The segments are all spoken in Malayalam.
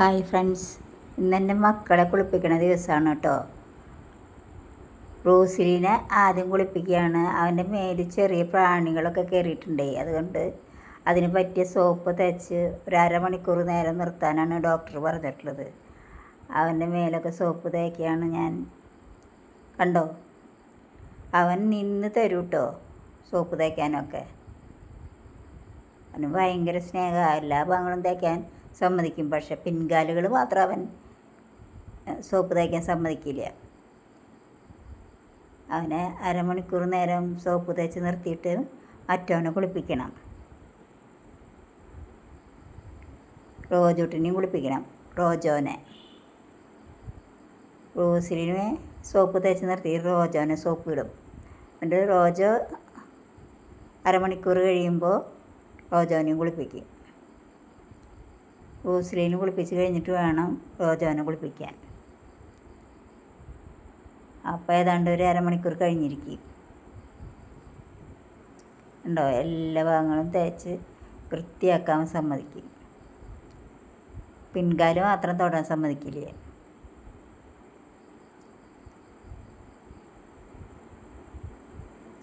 Hi friends. ഇന്ന് എന്റെ മക്കളെ കുളിപ്പിക്കുന്ന ദിവസമാണ് കേട്ടോ. റോസിലിനെ ആദ്യം കുളിപ്പിക്കുകയാണ്. അവന്റെ മേലിൽ ചെറിയ പ്രാണികളൊക്കെ കയറിയിട്ടുണ്ടേ. അതുകൊണ്ട് അതിന് പറ്റിയ സോപ്പ് തേച്ച് ഒരു അരമണിക്കൂർ നേരം നിർത്താനാണ് ഡോക്ടർ പറഞ്ഞിട്ടുള്ളത്. അവന്റെ മേലൊക്കെ സോപ്പ് തേക്കുകയാണ് ഞാൻ. കണ്ടോ? അവൻ നിന്ന് തരൂ കേട്ടോ സോപ്പ് തേക്കാനൊക്കെ. അവന് ഭയങ്കര സ്നേഹമാണ് എല്ലാ ഭാഗങ്ങളും തേക്കാൻ സമ്മതിക്കും. പക്ഷെ പിൻകാലുകൾ മാത്രം അവൻ സോപ്പ് തേക്കാൻ സമ്മതിക്കില്ല. അവനെ അരമണിക്കൂർ നേരം സോപ്പ് തേച്ച് നിർത്തിയിട്ട് അറ്റവനെ കുളിപ്പിക്കണം. റോജോട്ടിനെയും കുളിപ്പിക്കണം. റോജോനെ. റോസിലിനെ സോപ്പ് തേച്ച് നിർത്തി റോജോനെ സോപ്പ് ഇടും. എന്നിട്ട് റോജോ അരമണിക്കൂർ കഴിയുമ്പോൾ റോജോനെയും കുളിപ്പിക്കും. റോസിലിനെ കുളിപ്പിച്ച് കഴിഞ്ഞിട്ട് വേണം റോജോനെ കുളിപ്പിക്കാൻ. അപ്പോൾ ഏതാണ്ട് ഒരു അരമണിക്കൂർ കഴിഞ്ഞിരിക്കും. ഉണ്ടോ എല്ലാ ഭാഗങ്ങളും തേച്ച് വൃത്തിയാക്കാൻ സമ്മതിക്കും. പിൻകാൽ മാത്രം തൊടാൻ സമ്മതിക്കില്ല?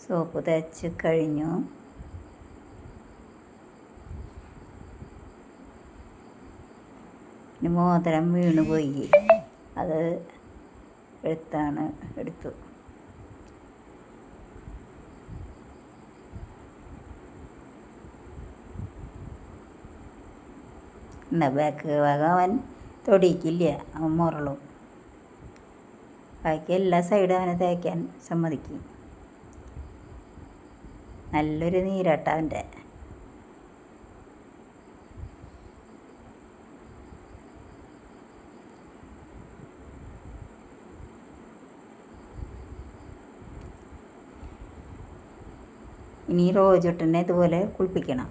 സോപ്പ് തേച്ച് കഴിഞ്ഞു ഇനി മോതിരം വീണ് പോയി. അത് എടുത്താണ് എടുത്തു. എന്നാ ബാക്ക് ഭാഗം അവൻ തൊടിയിക്കില്ല അവൻ മുറളും. ബാക്കി എല്ലാ സൈഡും അവനെ തേക്കാൻ സമ്മതിക്കും. നല്ലൊരു നീരാട്ട അവന്റെ. ഇനി റോജുട്ടനെ ഇതുപോലെ കുളിപ്പിക്കണം.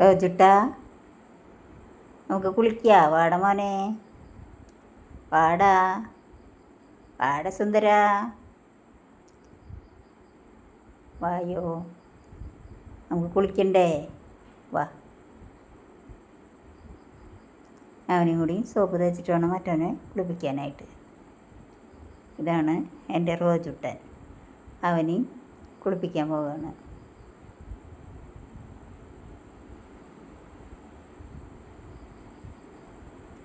റോജുട്ടാ നമുക്ക് കുളിക്കുക വാട മോനെ. വാടാ. വാട സുന്ദര. വായോ. നമുക്ക് കുളിക്കണ്ടേ? വാ. അവനും കൂടി സോപ്പ് തേച്ചിട്ട് വേണം മറ്റവനെ കുളിപ്പിക്കാനായിട്ട്. ഇതാണ് എന്റെ റോജുട്ടൻ. അവനെയും കുളിപ്പിക്കാൻ പോവുകയാണ്.